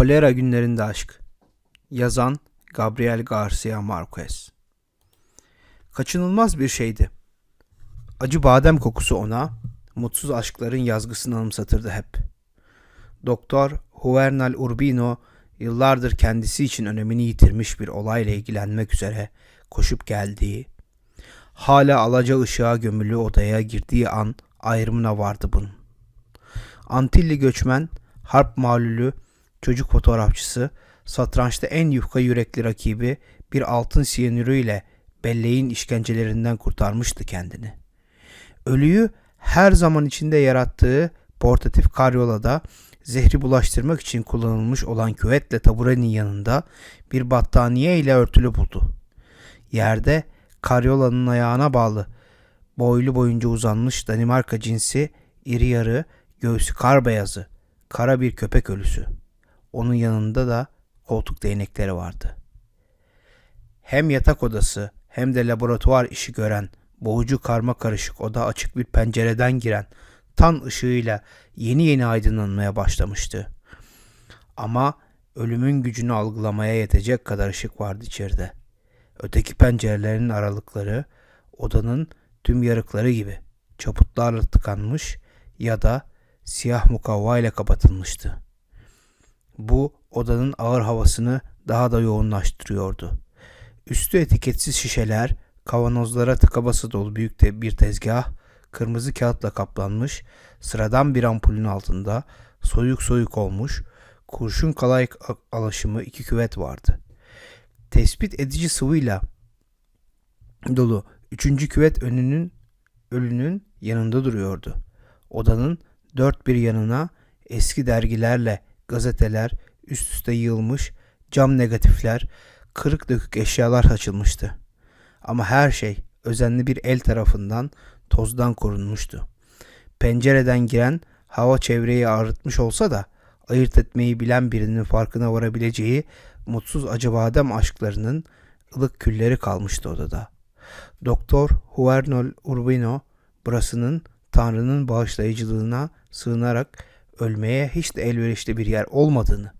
Kolera günlerinde aşk. Yazan Gabriel Garcia Marquez. Kaçınılmaz bir şeydi. Acı badem kokusu ona mutsuz aşkların yazgısını anımsatırdı hep. Doktor Juvenal Urbino yıllardır kendisi için önemini yitirmiş bir olayla ilgilenmek üzere koşup geldiği, hala alaca ışığa gömülü odaya girdiği an ayrımına vardı bunun. Antilli göçmen, harp malulü, çocuk fotoğrafçısı, satrançta en yufka yürekli rakibi bir altın siyanürüyle belleğin işkencelerinden kurtarmıştı kendini. Ölüyü her zaman içinde yarattığı portatif karyolada zehri bulaştırmak için kullanılmış olan küvetle taburenin yanında bir battaniye ile örtülü buldu. Yerde karyolanın ayağına bağlı boylu boyunca uzanmış Danimarka cinsi iri yarı göğsü kar beyazı kara bir köpek ölüsü. Onun yanında da koltuk değnekleri vardı. Hem yatak odası hem de laboratuvar işi gören boğucu karma karışık oda açık bir pencereden giren tan ışığıyla yeni yeni aydınlanmaya başlamıştı. Ama ölümün gücünü algılamaya yetecek kadar ışık vardı içeride. Öteki pencerelerin aralıkları odanın tüm yarıkları gibi çaputlarla tıkanmış ya da siyah mukavva ile kapatılmıştı. Bu odanın ağır havasını daha da yoğunlaştırıyordu. Üstü etiketsiz şişeler, kavanozlara tıka basa dolu büyük de bir tezgah, kırmızı kağıtla kaplanmış, sıradan bir ampulün altında soyuk soyuk olmuş, kurşun kalay alaşımı iki küvet vardı. Tespit edici sıvıyla dolu üçüncü küvet önünün ölünün yanında duruyordu. Odanın dört bir yanına eski dergilerle gazeteler üst üste yığılmış, cam negatifler, kırık dökük eşyalar açılmıştı. Ama her şey özenli bir el tarafından tozdan korunmuştu. Pencereden giren hava çevreyi ağrıtmış olsa da ayırt etmeyi bilen birinin farkına varabileceği mutsuz acıbadem aşklarının ılık külleri kalmıştı odada. Doktor Juvenal Urbino burasının Tanrı'nın bağışlayıcılığına sığınarak ölmeye hiç de elverişli bir yer olmadığını,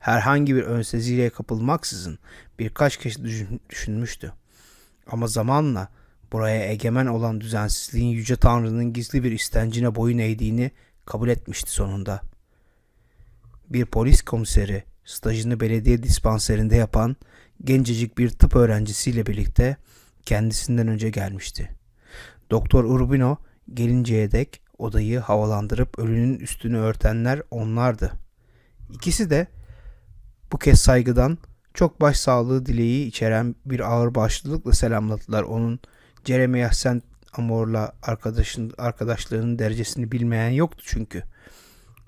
herhangi bir önseziyle kapılmaksızın birkaç kez düşünmüştü. Ama zamanla buraya egemen olan düzensizliğin yüce Tanrı'nın gizli bir istencine boyun eğdiğini kabul etmişti sonunda. Bir polis komiseri stajını belediye dispanserinde yapan gencecik bir tıp öğrencisiyle birlikte kendisinden önce gelmişti. Doktor Urbino gelinceye dek odayı havalandırıp ölünün üstünü örtenler onlardı. İkisi de bu kez saygıdan çok başsağlığı dileği içeren bir ağır başlılıkla selamladılar onun Jeremiah Saint Amor'la arkadaşın, arkadaşlarının derecesini bilmeyen yoktu çünkü.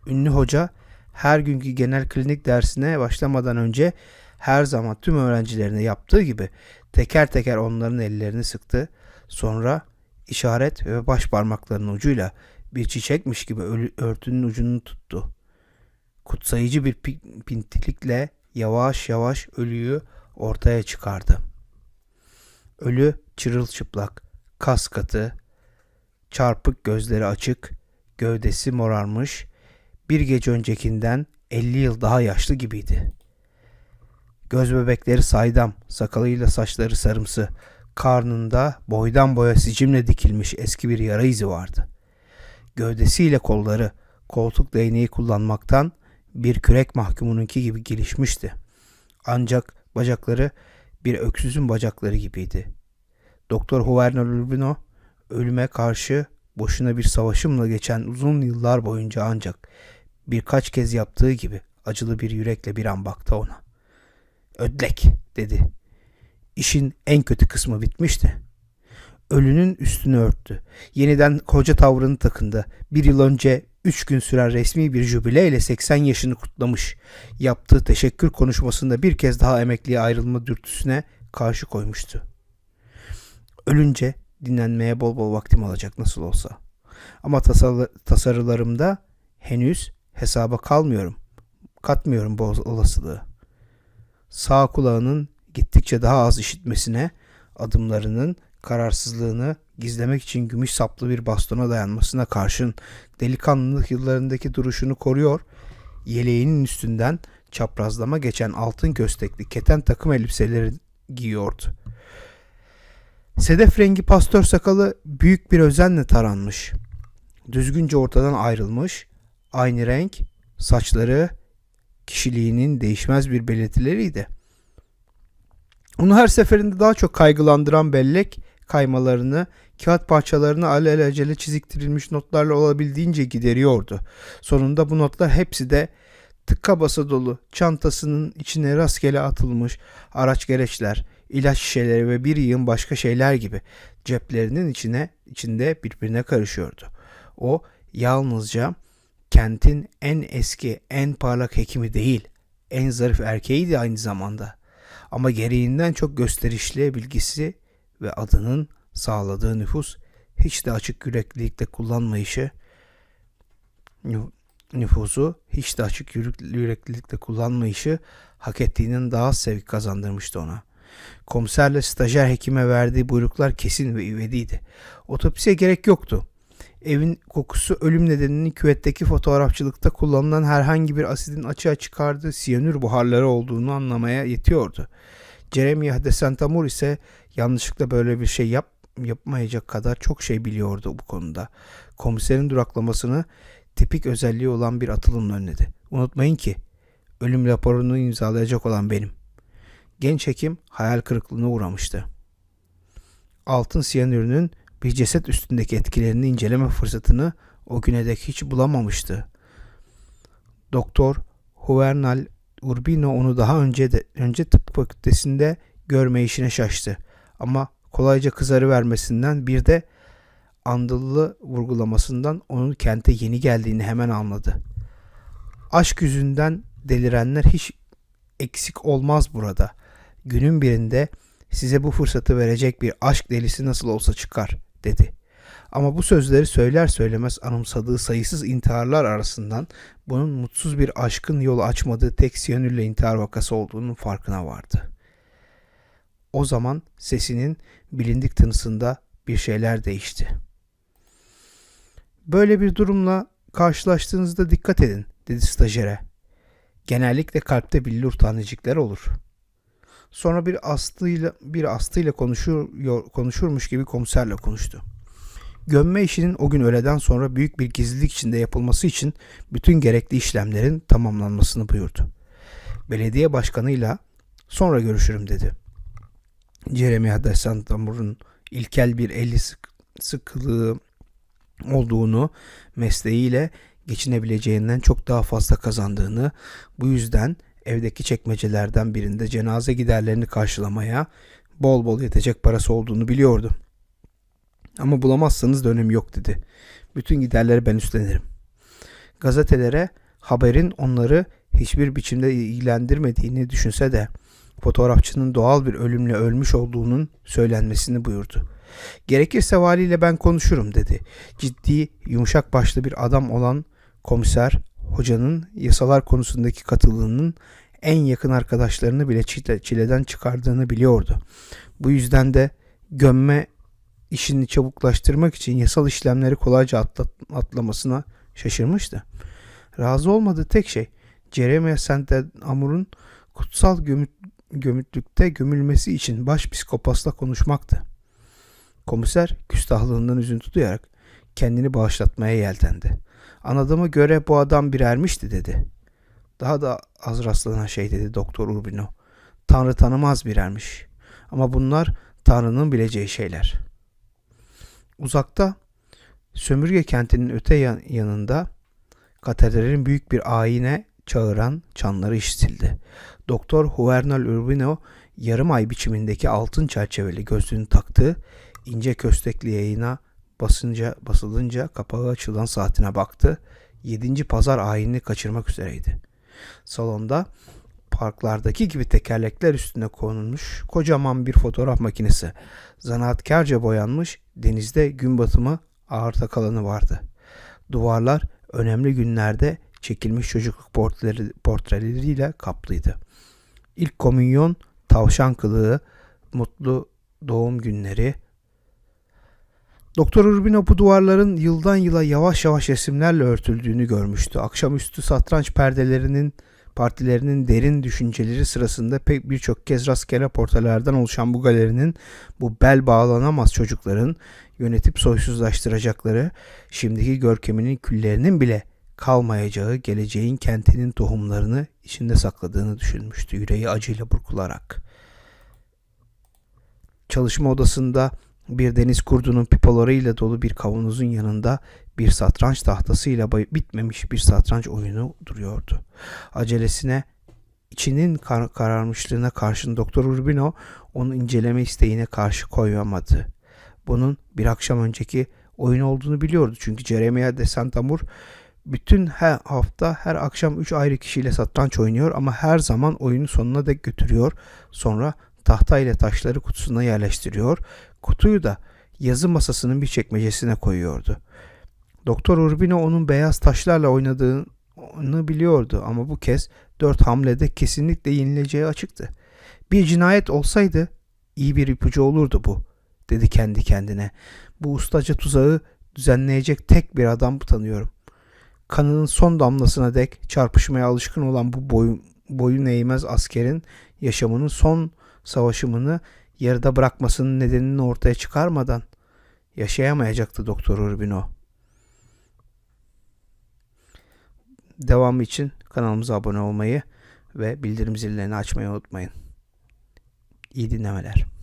Ünlü hoca her günkü genel klinik dersine başlamadan önce her zaman tüm öğrencilerine yaptığı gibi teker teker onların ellerini sıktı. Sonra işaret ve baş parmaklarının ucuyla bir çiçekmiş gibi örtünün ucunu tuttu. Kutsayıcı bir pintilikle yavaş yavaş ölüyü ortaya çıkardı. Ölü çırılçıplak, kas katı, çarpık gözleri açık, gövdesi morarmış, bir gece öncekinden 50 yıl daha yaşlı gibiydi. Göz bebekleri saydam, sakalıyla saçları sarımsı, karnında boydan boya sicimle dikilmiş eski bir yara izi vardı. Gövdesiyle kolları koltuk değneği kullanmaktan bir kürek mahkumununki gibi gelişmişti. Ancak bacakları bir öksüzün bacakları gibiydi. Doktor Juvenal Urbino ölüme karşı boşuna bir savaşımla geçen uzun yıllar boyunca ancak birkaç kez yaptığı gibi acılı bir yürekle bir an baktı ona. Ödlek dedi. İşin en kötü kısmı bitmişti. Ölünün üstünü örttü. Yeniden koca tavrını takındı. Bir yıl önce üç gün süren resmi bir jübileyle 80 yaşını kutlamış. Yaptığı teşekkür konuşmasında bir kez daha emekliye ayrılma dürtüsüne karşı koymuştu. Ölünce dinlenmeye bol bol vaktim olacak nasıl olsa. Ama tasarılarımda henüz hesaba kalmıyorum. Katmıyorum bu olasılığı. Sağ kulağının gittikçe daha az işitmesine, adımlarının kararsızlığını gizlemek için gümüş saplı bir bastona dayanmasına karşın delikanlılık yıllarındaki duruşunu koruyor, yeleğinin üstünden çaprazlama geçen altın köstekli keten takım elbiseleri giyiyordu. Sedef rengi pastör sakalı büyük bir özenle taranmış. Düzgünce ortadan ayrılmış, aynı renk, saçları kişiliğinin değişmez bir belirtileriydi. Onu her seferinde daha çok kaygılandıran bellek kaymalarını, kağıt parçalarını alelacele çiziktirilmiş notlarla olabildiğince gideriyordu. Sonunda bu notlar hepsi de tıka basa dolu, çantasının içine rastgele atılmış araç gereçler, ilaç şişeleri ve bir yığın başka şeyler gibi ceplerinin içine içinde birbirine karışıyordu. O yalnızca kentin en eski, en parlak hekimi değil, en zarif erkeğiydi aynı zamanda. Ama gereğinden çok gösterişli bilgisi ve adının sağladığı nüfus hiç de açık yüreklilikle kullanmayışı nüfusu hiç de açık yüreklilikle kullanmayışı hak ettiğinin daha sevgi kazandırmıştı ona. Komiserle stajyer hekime verdiği buyruklar kesin ve ivediydi. Otopsiye gerek yoktu. Evin kokusu ölüm nedeninin küvetteki fotoğrafçılıkta kullanılan herhangi bir asidin açığa çıkardığı siyanür buharları olduğunu anlamaya yetiyordu. Jeremiah de Santamur ise yanlışlıkla böyle bir şey yap, yapmayacak kadar çok şey biliyordu bu konuda. Komiserin duraklamasını tipik özelliği olan bir atılımla önledi. Unutmayın ki ölüm raporunu imzalayacak olan benim. Genç hekim hayal kırıklığına uğramıştı. Altın siyanürünün bir ceset üstündeki etkilerini inceleme fırsatını o güne dek hiç bulamamıştı. Doktor Huvernal Urbino onu daha önce de önce tıp fakültesinde görme işine şaştı. Ama kolayca kızarı vermesinden bir de andıllı vurgulamasından onun kente yeni geldiğini hemen anladı. Aşk yüzünden delirenler hiç eksik olmaz burada. Günün birinde size bu fırsatı verecek bir aşk delisi nasıl olsa çıkar dedi. Ama bu sözleri söyler söylemez anımsadığı sayısız intiharlar arasından bunun mutsuz bir aşkın yolu açmadığı tek siyanürle intihar vakası olduğunun farkına vardı. O zaman sesinin bilindik tınısında bir şeyler değişti. Böyle bir durumla karşılaştığınızda dikkat edin dedi stajyere. Genellikle kalpte billur tanecikler olur. Sonra bir astıyla bir astıyla konuşur konuşurmuş gibi komiserle konuştu. Gömme işinin o gün öğleden sonra büyük bir gizlilik içinde yapılması için bütün gerekli işlemlerin tamamlanmasını buyurdu. Belediye başkanıyla sonra görüşürüm dedi. Jeremy de Santamur'un ilkel bir eli sık, sıkılığı olduğunu, mesleğiyle geçinebileceğinden çok daha fazla kazandığını, bu yüzden evdeki çekmecelerden birinde cenaze giderlerini karşılamaya bol bol yetecek parası olduğunu biliyordu. Ama bulamazsanız da yok dedi. Bütün giderleri ben üstlenirim. Gazetelere haberin onları hiçbir biçimde ilgilendirmediğini düşünse de fotoğrafçının doğal bir ölümle ölmüş olduğunun söylenmesini buyurdu. Gerekirse valiyle ben konuşurum dedi. Ciddi, yumuşak başlı bir adam olan komiser, hocanın yasalar konusundaki katılığının en yakın arkadaşlarını bile çile, çileden çıkardığını biliyordu. Bu yüzden de gömme işini çabuklaştırmak için yasal işlemleri kolayca atlamasına şaşırmıştı. Razı olmadığı tek şey Jeremiah Saint Amur'un kutsal gömüt, gömütlükte gömülmesi için baş psikopasla konuşmaktı. Komiser küstahlığından üzüntü duyarak kendini bağışlatmaya yeltendi. Anladığıma göre bu adam bir ermişti dedi. Daha da az rastlanan şey dedi Doktor Urbino. Tanrı tanımaz bir ermiş. Ama bunlar Tanrı'nın bileceği şeyler. Uzakta sömürge kentinin öte yanında katedralin büyük bir ayine çağıran çanları işitildi. Doktor Huvernal Urbino yarım ay biçimindeki altın çerçeveli gözlüğünü taktı, ince köstekli yayına basınca basılınca kapağı açılan saatine baktı. Yedinci pazar ayinini kaçırmak üzereydi. Salonda parklardaki gibi tekerlekler üstüne konulmuş kocaman bir fotoğraf makinesi. Zanaatkarca boyanmış denizde gün batımı ağır takalanı vardı. Duvarlar önemli günlerde çekilmiş çocukluk portreleri, portreleriyle kaplıydı. İlk komünyon, tavşan kılığı, mutlu doğum günleri. Doktor Urbino bu duvarların yıldan yıla yavaş yavaş resimlerle örtüldüğünü görmüştü. Akşamüstü satranç perdelerinin partilerinin derin düşünceleri sırasında pek birçok kez rastgele portrelerden oluşan bu galerinin bu bel bağlanamaz çocukların yönetip soysuzlaştıracakları, şimdiki görkeminin küllerinin bile kalmayacağı geleceğin kentinin tohumlarını içinde sakladığını düşünmüştü yüreği acıyla burkularak. Çalışma odasında bir deniz kurdunun pipolarıyla dolu bir kavanozun yanında bir satranç tahtasıyla bitmemiş bir satranç oyunu duruyordu. Acelesine içinin kar- kararmışlığına karşın Doktor Urbino onu inceleme isteğine karşı koyamadı. Bunun bir akşam önceki oyun olduğunu biliyordu çünkü Jeremiah de Santamur bütün her hafta her akşam 3 ayrı kişiyle satranç oynuyor ama her zaman oyunu sonuna dek götürüyor. Sonra tahta ile taşları kutusuna yerleştiriyor. Kutuyu da yazı masasının bir çekmecesine koyuyordu. Doktor Urbino onun beyaz taşlarla oynadığını biliyordu ama bu kez dört hamlede kesinlikle yenileceği açıktı. Bir cinayet olsaydı iyi bir ipucu olurdu bu, dedi kendi kendine. Bu ustaca tuzağı düzenleyecek tek bir adam tanıyorum. Kanının son damlasına dek çarpışmaya alışkın olan bu boyun, boyun eğmez askerin yaşamının son savaşımını yarıda bırakmasının nedenini ortaya çıkarmadan yaşayamayacaktı Doktor Urbino. Devamı için kanalımıza abone olmayı ve bildirim zillerini açmayı unutmayın. İyi dinlemeler.